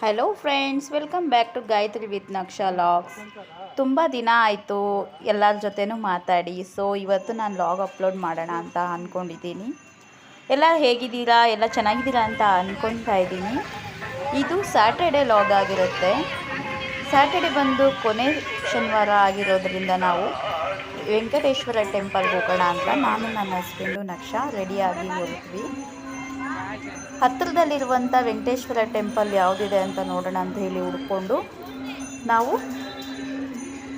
Hello friends welcome back to Gayatri with Naksha logs ತುಂಬ ದಿನ ಆಯಿತು ಎಲ್ಲರ ಜೊತೆನೂ ಮಾತಾಡಿ ಸೊ ಇವತ್ತು ನಾನು ಲಾಗ್ ಅಪ್ಲೋಡ್ ಮಾಡೋಣ ಅಂತ ಅಂದ್ಕೊಂಡಿದ್ದೀನಿ ಎಲ್ಲ ಹೇಗಿದ್ದೀರಾ? ಎಲ್ಲ ಚೆನ್ನಾಗಿದ್ದೀರಾ ಅಂತ ಅಂದ್ಕೊತಾ ಇದ್ದೀನಿ. ಇದು ಸ್ಯಾಟರ್ಡೆ ಲಾಗ್ ಆಗಿರುತ್ತೆ. ಸ್ಯಾಟರ್ಡೆ ಬಂದು ಕೊನೆ ಶನಿವಾರ ಆಗಿರೋದರಿಂದ ನಾವು ವೆಂಕಟೇಶ್ವರ ಟೆಂಪಲ್ಗೆ ಹೋಗೋಣ ಅಂತ ನಾನು, ನನ್ನ ಹಸ್ಬೆಂಡು ನಕ್ಷಾ ರೆಡಿಯಾಗಿ ಹೊರಟ್ವಿ. ಹತ್ತಿರದಲ್ಲಿರುವಂಥ ವೆಂಕಟೇಶ್ವರ ಟೆಂಪಲ್ ಯಾವುದಿದೆ ಅಂತ ನೋಡೋಣ ಅಂತ ಹೇಳಿ ಹುಡ್ಕೊಂಡು ನಾವು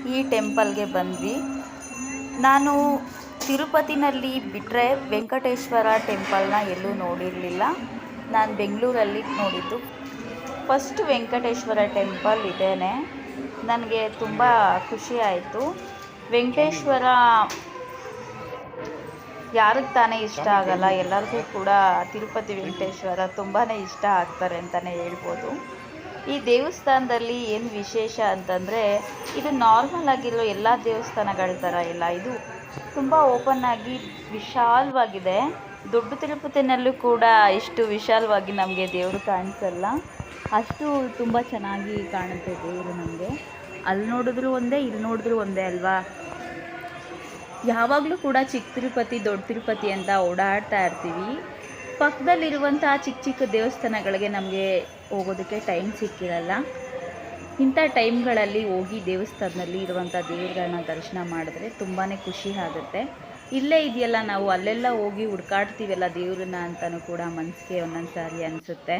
ಈ ಟೆಂಪಲ್ಗೆ ಬಂದ್ವಿ. ನಾನು ತಿರುಪತಿನಲ್ಲಿ ಬಿಟ್ಟರೆ ವೆಂಕಟೇಶ್ವರ ಟೆಂಪಲ್ನ ಎಲ್ಲೂ ನೋಡಿರಲಿಲ್ಲ. ನಾನು ಬೆಂಗಳೂರಲ್ಲಿ ನೋಡಿದ್ದು. ಫಸ್ಟ್ ವೆಂಕಟೇಶ್ವರ ಟೆಂಪಲ್ ಇದೇನೆ. ನನಗೆ ತುಂಬ ಖುಷಿ ಆಯಿತು. ವೆಂಕಟೇಶ್ವರ ಯಾರಿಗೆ ತಾನೇ ಇಷ್ಟ ಆಗಲ್ಲ, ಎಲ್ಲರಿಗೂ ಕೂಡ ತಿರುಪತಿ ವೆಂಕಟೇಶ್ವರ ತುಂಬಾ ಇಷ್ಟ ಆಗ್ತಾರೆ ಅಂತಲೇ ಹೇಳ್ಬೋದು. ಈ ದೇವಸ್ಥಾನದಲ್ಲಿ ಏನು ವಿಶೇಷ ಅಂತಂದರೆ, ಇದು ನಾರ್ಮಲ್ ಆಗಿರೋ ಎಲ್ಲ ದೇವಸ್ಥಾನಗಳ ಥರ ಇಲ್ಲ. ಇದು ತುಂಬ ಓಪನ್ ಆಗಿ ವಿಶಾಲವಾಗಿದೆ. ದೊಡ್ಡ ತಿರುಪತಿನಲ್ಲೂ ಕೂಡ ಇಷ್ಟು ವಿಶಾಲವಾಗಿ ನಮಗೆ ದೇವರು ಕಾಣಿಸಲ್ಲ. ಅಷ್ಟು ತುಂಬ ಚೆನ್ನಾಗಿ ಕಾಣುತ್ತೆ ದೇವರು ನಮಗೆ. ಅಲ್ಲಿ ನೋಡಿದ್ರು ಒಂದೇ, ಇಲ್ಲಿ ನೋಡಿದ್ರು ಒಂದೇ ಅಲ್ವಾ? ಯಾವಾಗಲೂ ಕೂಡ ಚಿಕ್ಕ ತಿರುಪತಿ, ದೊಡ್ಡ ತಿರುಪತಿ ಅಂತ ಓಡಾಡ್ತಾ ಇರ್ತೀವಿ. ಪಕ್ಕದಲ್ಲಿರುವಂಥ ಚಿಕ್ಕ ಚಿಕ್ಕ ದೇವಸ್ಥಾನಗಳಿಗೆ ನಮಗೆ ಹೋಗೋದಕ್ಕೆ ಟೈಮ್ ಸಿಕ್ಕಿರಲ್ಲ. ಇಂಥ ಟೈಮ್ಗಳಲ್ಲಿ ಹೋಗಿ ದೇವಸ್ಥಾನದಲ್ಲಿ ಇರುವಂಥ ದೇವರುಗಳನ್ನ ದರ್ಶನ ಮಾಡಿದ್ರೆ ತುಂಬಾ ಖುಷಿ ಆಗುತ್ತೆ. ಇಲ್ಲೇ ಇದೆಯಲ್ಲ ನಾವು, ಅಲ್ಲೆಲ್ಲ ಹೋಗಿ ಹುಡ್ಕಾಡ್ತೀವಲ್ಲ ದೇವ್ರನ್ನ ಅಂತಲೂ ಕೂಡ ಮನಸ್ಸಿಗೆ ಒಂದೊಂದು ಸಾರಿ ಅನಿಸುತ್ತೆ.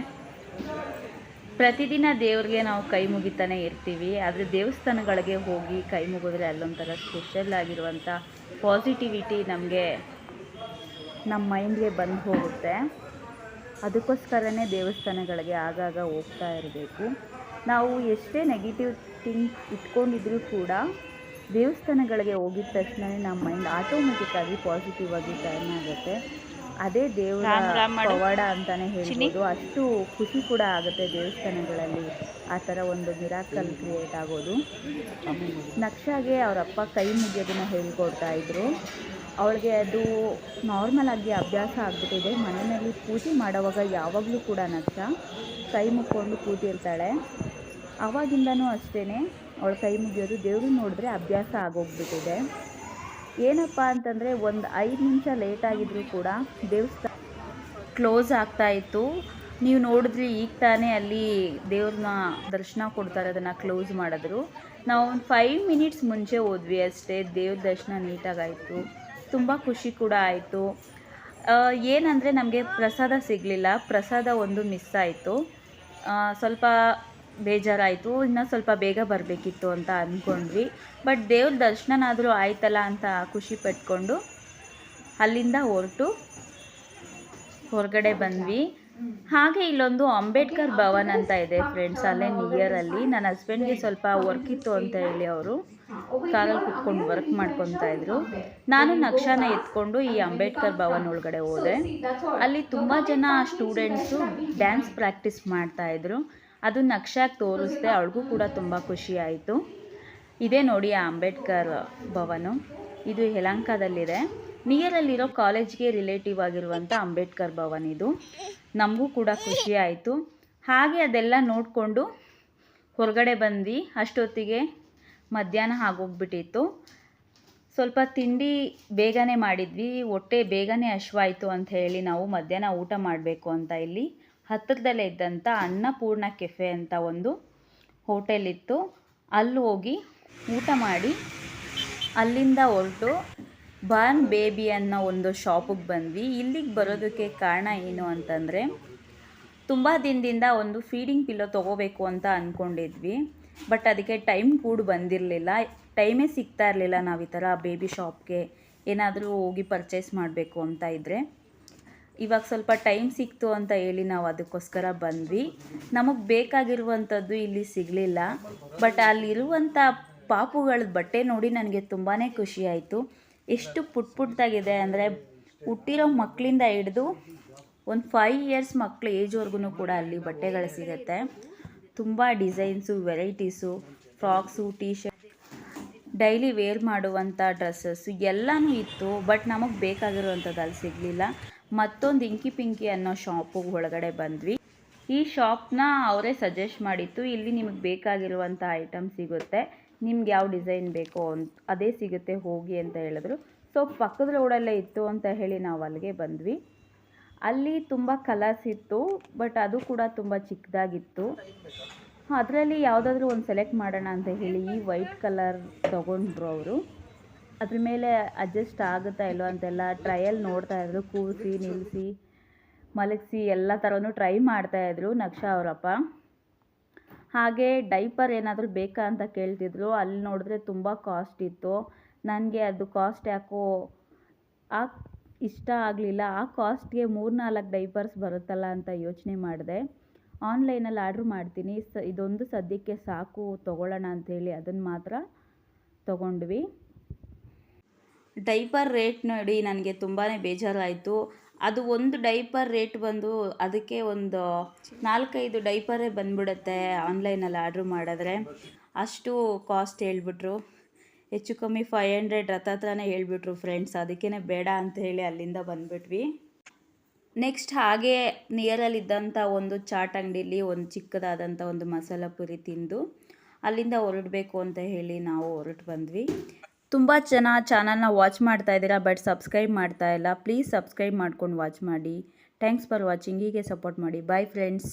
ಪ್ರತಿದಿನ ದೇವ್ರಿಗೆ ನಾವು ಕೈ ಮುಗಿತಾನೆ ಇರ್ತೀವಿ. ಆದರೆ ದೇವಸ್ಥಾನಗಳಿಗೆ ಹೋಗಿ ಕೈ ಮುಗಿದ್ರೆ ಅಲ್ಲೊಂಥರ ಸ್ಪೆಷಲ್ ಆಗಿರುವಂಥ ಪಾಸಿಟಿವಿಟಿ ನಮಗೆ ನಮ್ಮ ಮೈಂಡ್ಗೆ ಬಂದು ಹೋಗುತ್ತೆ. ಅದಕ್ಕೋಸ್ಕರನೇ ದೇವಸ್ಥಾನಗಳಿಗೆ ಆಗಾಗ ಹೋಗ್ತಾ ಇರಬೇಕು. ನಾವು ಎಷ್ಟೇ ನೆಗೆಟಿವ್ ಥಿಂಕ್ ಇಟ್ಕೊಂಡಿದ್ರೂ ಕೂಡ ದೇವಸ್ಥಾನಗಳಿಗೆ ಹೋಗಿದ ತಕ್ಷಣವೇ ನಮ್ಮ ಮೈಂಡ್ ಆಟೋಮೆಟಿಕ್ಕಾಗಿ ಪಾಸಿಟಿವ್ ಆಗಿ ಟರ್ನ್ ಆಗುತ್ತೆ. ಅದೇ ದೇವರ ಪವಾಡ ಅಂತಾನೆ ಹೇಳ್ಬೋದು. ಅಷ್ಟು ಖುಷಿ ಕೂಡ ಆಗುತ್ತೆ ದೇವಸ್ಥಾನಗಳಲ್ಲಿ. ಆ ಥರ ಒಂದು ಮಿರಾಕಲ್ ಕ್ರಿಯೇಟ್ ಆಗೋದು. ನಕ್ಷಾಗೆ ಅವರಪ್ಪ ಕೈ ಮುಗಿಯೋದನ್ನ ಹೇಳ್ಕೊಡ್ತಾ ಇದ್ರು. ಅವಳಿಗೆ ಅದು ನಾರ್ಮಲ್ ಆಗಿ ಅಭ್ಯಾಸ ಆಗಿಬಿಟ್ಟಿದೆ. ಮನೆಯಲ್ಲಿ ಪೂಜೆ ಮಾಡೋವಾಗ ಯಾವಾಗಲೂ ಕೂಡ ನಕ್ಷ ಕೈ ಮುಕ್ಕೊಂಡು ಕೂತಿರ್ತಾಳೆ. ಆವಾಗಿಂದನೂ ಅಷ್ಟೇ ಅವಳು ಕೈ ಮುಗಿಯೋದು. ದೇವ್ರನ್ನ ನೋಡಿದ್ರೆ ಅಭ್ಯಾಸ ಆಗೋಗ್ಬಿಟ್ಟಿದೆ. ಏನಪ್ಪ ಅಂತಂದರೆ ಒಂದು ಐದು ನಿಮಿಷ ಲೇಟ್ ಆಗಿದ್ರೂ ಕೂಡ ದೇವಸ್ಥಾನ ಕ್ಲೋಸ್ ಆಗ್ತಾ ಇತ್ತು. ನೀವು ನೋಡಿದ್ರಿ ಈಗ ತಾನೇ ಅಲ್ಲಿ ದೇವ್ರನ್ನ ದರ್ಶನ ಕೊಡ್ತಾರೆ, ಅದನ್ನು ಕ್ಲೋಸ್ ಮಾಡಿದ್ರು. ನಾವು ಒಂದು ಫೈವ್ ಮಿನಿಟ್ಸ್ ಮುಂಚೆ ಹೋದ್ವಿ ಅಷ್ಟೇ, ದೇವ್ರ ದರ್ಶನ ನೀಟಾಗಾಯಿತು. ತುಂಬ ಖುಷಿ ಕೂಡ ಆಯಿತು. ಏನಂದರೆ ನಮಗೆ ಪ್ರಸಾದ ಸಿಗಲಿಲ್ಲ, ಪ್ರಸಾದ ಒಂದು ಮಿಸ್ ಆಯಿತು. ಸ್ವಲ್ಪ ಬೇಜಾರಾಯಿತು, ಇನ್ನೂ ಸ್ವಲ್ಪ ಬೇಗ ಬರಬೇಕಿತ್ತು ಅಂತ ಅಂದ್ಕೊಂಡ್ವಿ ಬಟ್ ದೇವ್ರ ದರ್ಶನನಾದರೂ ಆಯ್ತಲ್ಲ ಅಂತ ಖುಷಿ ಪಟ್ಕೊಂಡು ಅಲ್ಲಿಂದ ಹೊರಟು ಹೊರಗಡೆ ಬಂದ್ವಿ. ಹಾಗೆ ಇಲ್ಲೊಂದು ಅಂಬೇಡ್ಕರ್ ಭವನ್ ಅಂತ ಇದೆ ಫ್ರೆಂಡ್ಸ್ ಅಲ್ಲೇ ನಿಯರಲ್ಲಿ ನನ್ನ ಹಸ್ಬೆಂಡ್ಗೆ ಸ್ವಲ್ಪ ವರ್ಕ್ ಇತ್ತು ಅಂತ ಹೇಳಿ ಅವರು ಕಾರಲ್ಲಿ ಕುತ್ಕೊಂಡು ವರ್ಕ್ ಮಾಡ್ಕೊತಾ ಇದ್ರು. ನಾನು ನಕ್ಷಾನ ಎತ್ಕೊಂಡು ಈ ಅಂಬೇಡ್ಕರ್ ಭವನ್ ಒಳಗಡೆ ಹೋದೆ. ಅಲ್ಲಿ ತುಂಬ ಜನ ಸ್ಟೂಡೆಂಟ್ಸು ಡ್ಯಾನ್ಸ್ ಪ್ರಾಕ್ಟೀಸ್ ಮಾಡ್ತಾಯಿದ್ರು ಅದು ನಕ್ಷಾಗಿ ತೋರಿಸ್ದೆ ಅವಳಿಗೂ ಕೂಡ ತುಂಬ ಖುಷಿ ಆಯಿತು. ಇದೇ ನೋಡಿ ಆ ಅಂಬೇಡ್ಕರ್ ಭವನು. ಇದು ಯಲಹಂಕದಲ್ಲಿದೆ ನಿಯರಲ್ಲಿರೋ ಕಾಲೇಜ್ಗೆ ರಿಲೇಟಿವ್ ಆಗಿರುವಂಥ ಅಂಬೇಡ್ಕರ್ ಭವನ್ ಇದು. ನಮಗೂ ಕೂಡ ಖುಷಿ ಆಯಿತು. ಹಾಗೆ ಅದೆಲ್ಲ ನೋಡಿಕೊಂಡು ಹೊರಗಡೆ ಬಂದು ಅಷ್ಟೊತ್ತಿಗೆ ಮಧ್ಯಾಹ್ನ ಆಗೋಗ್ಬಿಟ್ಟಿತ್ತು. ಸ್ವಲ್ಪ ತಿಂಡಿ ಬೇಗನೆ ಮಾಡಿದ್ವಿ. ಹೊಟ್ಟೆ ಬೇಗನೆ ಹಶ್ವಾಯಿತು ಅಂತ ಹೇಳಿ ನಾವು ಮಧ್ಯಾಹ್ನ ಊಟ ಮಾಡಬೇಕು ಅಂತ ಇಲ್ಲಿ ಹತ್ತಿರದಲ್ಲೇ ಇದ್ದಂಥ ಅನ್ನಪೂರ್ಣ ಕೆಫೆ ಅಂತ ಒಂದು ಹೋಟೆಲ್ ಇತ್ತು ಅಲ್ಲಿ ಹೋಗಿ ಊಟ ಮಾಡಿ ಅಲ್ಲಿಂದ ಹೊರಟು ಬಾರ್ನ್ ಬೇಬಿ ಅನ್ನೋ ಒಂದು ಶಾಪಿಗೆ ಬಂದ್ವಿ. ಇಲ್ಲಿಗೆ ಬರೋದಕ್ಕೆ ಕಾರಣ ಏನು ಅಂತಂದರೆ, ತುಂಬ ದಿನದಿಂದ ಒಂದು ಫೀಡಿಂಗ್ ಪಿಲ್ಲೋ ತೊಗೋಬೇಕು ಅಂತ ಅಂದ್ಕೊಂಡಿದ್ವಿ ಬಟ್ ಅದಕ್ಕೆ ಟೈಮ್ ಕೂಡ ಬಂದಿರಲಿಲ್ಲ. ಟೈಮೇ ಸಿಗ್ತಾ ಇರಲಿಲ್ಲ ನಾವು ಈ ಥರ ಬೇಬಿ ಶಾಪ್ಗೆ ಏನಾದರೂ ಹೋಗಿ ಪರ್ಚೇಸ್ ಮಾಡಬೇಕು ಅಂತ ಇದ್ದರೆ ಇವಾಗ ಸ್ವಲ್ಪ ಟೈಮ್ ಸಿಕ್ತು ಅಂತ ಹೇಳಿ ನಾವು ಅದಕ್ಕೋಸ್ಕರ ಬಂದ್ವಿ. ನಮಗೆ ಬೇಕಾಗಿರುವಂಥದ್ದು ಇಲ್ಲಿ ಸಿಗಲಿಲ್ಲ. ಬಟ್ ಅಲ್ಲಿರುವಂಥ ಪಾಪುಗಳ ಬಟ್ಟೆ ನೋಡಿ ನನಗೆ ತುಂಬಾ ಖುಷಿ ಆಯಿತು. ಎಷ್ಟು ಪುಟ್ ಪುಟ್ಟದಾಗಿದೆ ಅಂದರೆ ಹುಟ್ಟಿರೋ ಮಕ್ಕಳಿಂದ ಹಿಡಿದು ಒಂದು ಫೈವ್ ಇಯರ್ಸ್ ಮಕ್ಕಳು ಏಜ್ವರೆಗೂ ಕೂಡ ಅಲ್ಲಿ ಬಟ್ಟೆಗಳು ಸಿಗುತ್ತೆ. ತುಂಬ designs varieties frocks T shirt daily wear ಮಾಡುವಂಥ ಡ್ರೆಸ್ಸಸ್ಸು ಎಲ್ಲನೂ ಇತ್ತು. ಬಟ್ ನಮಗೆ ಬೇಕಾಗಿರುವಂಥದ್ದು ಅಲ್ಲಿ ಸಿಗಲಿಲ್ಲ. ಮತ್ತೊಂದು ಇಂಕಿ ಪಿಂಕಿ ಅನ್ನೋ ಶಾಪು ಒಳಗಡೆ ಬಂದ್ವಿ. ಈ ಶಾಪ್ನ ಅವರೇ ಸಜೆಸ್ಟ್ ಮಾಡಿತ್ತು, ಇಲ್ಲಿ ನಿಮಗೆ ಬೇಕಾಗಿರುವಂಥ ಐಟಮ್ ಸಿಗುತ್ತೆ, ನಿಮ್ಗೆ ಯಾವ ಡಿಸೈನ್ ಬೇಕೋ ಅಂತ ಅದೇ ಸಿಗುತ್ತೆ, ಹೋಗಿ ಅಂತ ಹೇಳಿದ್ರು. ಸೊ ಪಕ್ಕದ ರೋಡಲ್ಲೇ ಇತ್ತು ಅಂತ ಹೇಳಿ ನಾವು ಅಲ್ಲಿಗೆ ಬಂದ್ವಿ. ಅಲ್ಲಿ ತುಂಬ ಕಲರ್ಸ್ ಇತ್ತು ಬಟ್ ಅದು ಕೂಡ ತುಂಬ ಚಿಕ್ಕದಾಗಿತ್ತು. ಅದರಲ್ಲಿ ಯಾವುದಾದ್ರೂ ಒಂದು ಸೆಲೆಕ್ಟ್ ಮಾಡೋಣ ಅಂತ ಹೇಳಿ ಈ ವೈಟ್ ಕಲರ್ ತೊಗೊಂಡ್ರು ಅವರು. ಅದ್ರ ಮೇಲೆ ಅಡ್ಜಸ್ಟ್ ಆಗುತ್ತಾ ಇಲ್ವ ಅಂತೆಲ್ಲ ಟ್ರಯಲ್ ನೋಡ್ತಾ ಇದ್ರು, ಕೂರಿಸಿ, ನಿಲ್ಲಿಸಿ, ಮಲಗಿಸಿ ಎಲ್ಲ ಥರನೂ ಟ್ರೈ ಮಾಡ್ತಾ ಇದ್ರು ನಕ್ಷಾ ಅವರಪ್ಪ. ಹಾಗೆ ಡೈಪರ್ ಏನಾದರೂ ಬೇಕಾ ಅಂತ ಕೇಳ್ತಿದ್ರು, ಅಲ್ಲಿ ನೋಡಿದ್ರೆ ತುಂಬ ಕಾಸ್ಟ್ ಇತ್ತು. ನನಗೆ ಅದು ಕಾಸ್ಟ್ ಯಾಕೋ ಆ ಇಷ್ಟ ಆಗಲಿಲ್ಲ, ಆ ಕಾಸ್ಟ್ಗೆ ಮೂರು ನಾಲ್ಕು ಡೈಪರ್ಸ್ ಬರುತ್ತಲ್ಲ ಅಂತ ಯೋಚನೆ ಮಾಡಿದೆ. ಆನ್ಲೈನಲ್ಲಿ ಆರ್ಡ್ರ್ ಮಾಡ್ತೀನಿ, ಸ ಇದೊಂದು ಸದ್ಯಕ್ಕೆ ಸಾಕು, ತೊಗೊಳ್ಳೋಣ ಅಂಥೇಳಿ ಅದನ್ನು ಮಾತ್ರ ತೊಗೊಂಡ್ವಿ. ಡೈಪರ್ ರೇಟ್ ನೋಡಿ ನನಗೆ ತುಂಬಾ ಬೇಜಾರಾಯಿತು. ಅದು ಒಂದು ಡೈಪರ್ ರೇಟ್ ಬಂದು ಅದಕ್ಕೆ ಒಂದು ನಾಲ್ಕೈದು ಡೈಪರೇ ಬಂದ್ಬಿಡುತ್ತೆ ಆನ್ಲೈನಲ್ಲಿ ಆರ್ಡ್ರ್ ಮಾಡಿದ್ರೆ. ಅಷ್ಟು ಕಾಸ್ಟ್ ಹೇಳ್ಬಿಟ್ರು. ಹೆಚ್ಚು ಕಮ್ಮಿ ಫೈವ್ ಹಂಡ್ರೆಡ್ ಹತ್ರನೇ ಹೇಳ್ಬಿಟ್ರು ಫ್ರೆಂಡ್ಸ್. ಅದಕ್ಕೇ ಬೇಡ ಅಂತ ಹೇಳಿ ಅಲ್ಲಿಂದ ಬಂದ್ಬಿಟ್ವಿ. ನೆಕ್ಸ್ಟ್ ಹಾಗೆ ನಿಯರಲ್ಲಿದ್ದಂಥ ಒಂದು ಚಾಟ್ ಅಂಗಡಿಲಿ ಒಂದು ಚಿಕ್ಕದಾದಂಥ ಒಂದು ಮಸಾಲ ಪುರಿ ತಿಂದು ಅಲ್ಲಿಂದ ಹೊರಡಬೇಕು ಅಂತ ಹೇಳಿ ನಾವು ಹೊರಟು ಬಂದ್ವಿ. ತುಂಬ ಜನ ಚಾನಲ್ನ ವಾಚ್ ಮಾಡ್ತಾ ಇದ್ದೀರಾ, ಬಟ್ ಸಬ್ಸ್ಕ್ರೈಬ್ ಮಾಡ್ತಾ ಇಲ್ಲ, ಪ್ಲೀಸ್ ಸಬ್ಸ್ಕ್ರೈಬ್ ಮಾಡ್ಕೊಂಡು ವಾಚ್ ಮಾಡಿ. ಥ್ಯಾಂಕ್ಸ್ ಫಾರ್ ವಾಚಿಂಗ್, ಹೀಗೆ ಸಪೋರ್ಟ್ ಮಾಡಿ. Bye friends.